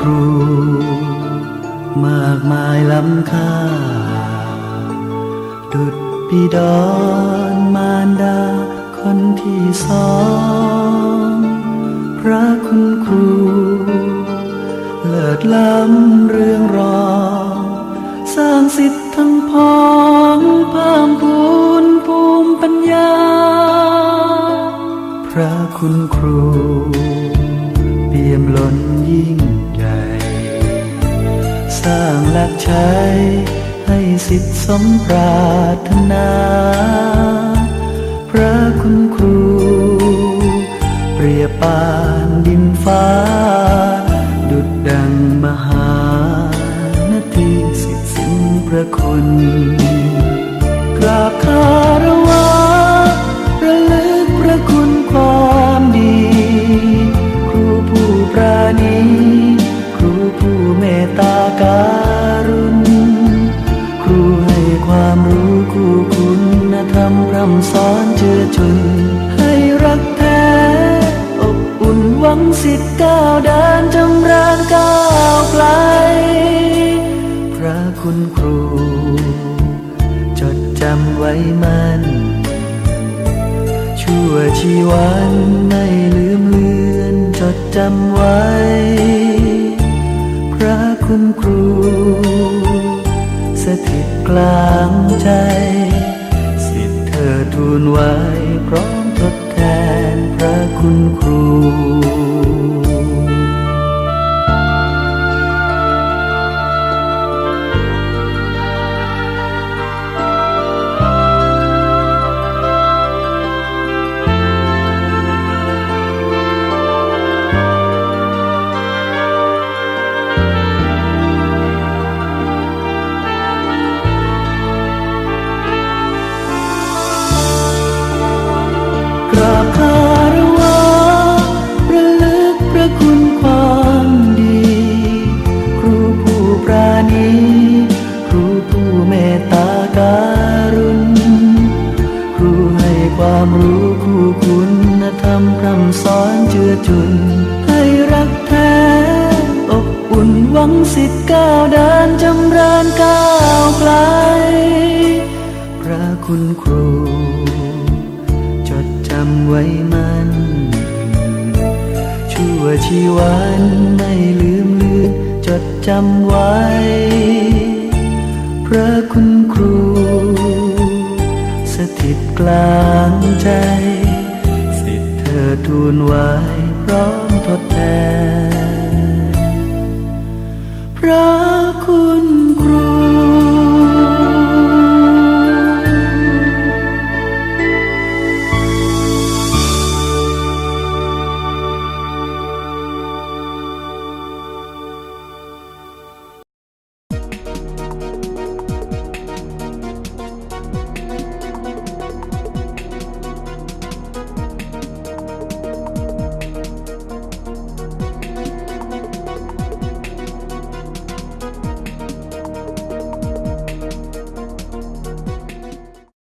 ครู มากมายล้ำค่า ดุดบิดอนมารดาคนที่สองพระคุณครู เลิศล้ำเรื่องรองสร้างสิทธิ์ทั้งพ้องเพิ่มพูนภูมิปัญญา พระคุณครู เปี่ยมล้นยิ่ง สร้างหลักใช้ให้สิทธิสมปรารถนา พระคุณครู เปรียบปานดินฟ้า ดุดดังมหานาทีสิทธิสิ้นพระคุณกราบ การุณครูให้ความรู้คู่คุณธรรมพร่ำสอนเชื่อชุนให้รักแท้อบอุ่นหวังสิทธิ์ก้าวเดินจำริญก้าวไกล พระคุณครู จดจำไว้มันชั่วชีวันไม่ลืมเลือนจดจำไว้ คุณครู สถิตกลางใจ สิทธิเธอทูลไว้พร้อมทดแทนพระคุณครู ความรู้คู่คุณธรรมพร่ำสอนเจือจุน ให้รักแท้ อบอุ่นหวังสิทธิ์ก้าวเดินจำเริญก้าวไกล พระคุณครู จดจำไว้มัน ชั่วชีวันไม่ลืมลือนจดจำไว้ พระคุณ ถิตกลางใจ สิทธิเธอทูลไว้พร้อมทดแทน